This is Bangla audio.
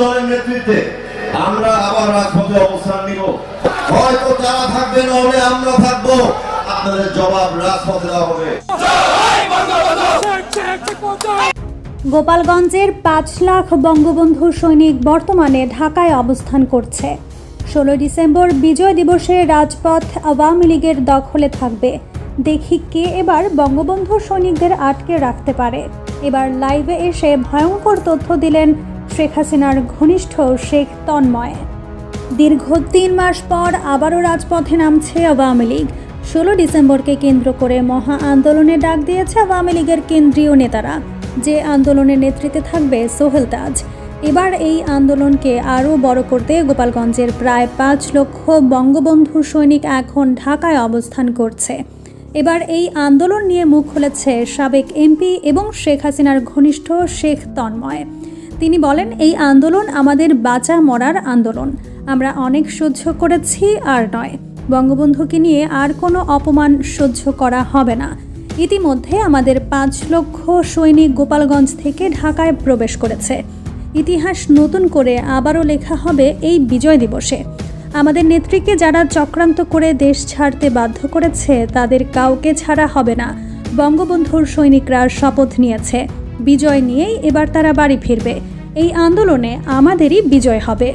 দলের নেতৃত্বে আমরা আবার রাজপথে অবস্থান নিব। হয়তো তারা থাকবে আমরা আপনাদের জবাব রাজপথে দেওয়া হবে। গোপালগঞ্জের পাঁচ লাখ বঙ্গবন্ধু সৈনিক বর্তমানে ঢাকায় অবস্থান করছে। ষোলো ডিসেম্বর বিজয় দিবসে রাজপথ আওয়ামী লীগের দখলে থাকবে। দেখি কে এবার বঙ্গবন্ধু সৈনিকদের আটকে রাখতে পারে। এবার লাইভে এসে ভয়ঙ্কর তথ্য দিলেন শেখ হাসিনার ঘনিষ্ঠ শেখ তন্ময়। দীর্ঘ তিন মাস পর আবারও রাজপথে নামছে আওয়ামী লীগ। ষোলো ডিসেম্বরকে কেন্দ্র করে মহা আন্দোলনে ডাক দিয়েছে আওয়ামী লীগের কেন্দ্রীয় নেতারা। যে আন্দোলনের নেতৃত্বে থাকবে সোহেল তাজ। এবার এই আন্দোলনকে আরও বড় করতে গোপালগঞ্জের প্রায় পাঁচ লক্ষ বঙ্গবন্ধু সৈনিক এখন ঢাকায় অবস্থান করছে। এবার এই আন্দোলন নিয়ে মুখ খুলেছে সাবেক এমপি এবং শেখ হাসিনার ঘনিষ্ঠ শেখ তন্ময়। তিনি বলেন, এই আন্দোলন আমাদের বাঁচা মরার আন্দোলন। আমরা অনেক সহ্য করেছি আর নয়। বঙ্গবন্ধুকে নিয়ে আর কোনো অপমান সহ্য করা হবে না। ইতিমধ্যে আমাদের পাঁচ লক্ষ সৈনিক গোপালগঞ্জ থেকে ঢাকায় প্রবেশ করেছে। ইতিহাস নতুন করে আবারও লেখা হবে এই বিজয় দিবসে। আমাদের নেত্রীকে যারা চক্রান্ত করে দেশ ছাড়তে বাধ্য করেছে, তাদের কাউকে ছাড়া হবে না। বঙ্গবন্ধুর সৈনিকরা শপথ নিয়েছে। বিজয় নিয়েই এবার তারা বাড়ি ফিরবে। এই আন্দোলনে আমাদেরই বিজয় হবে।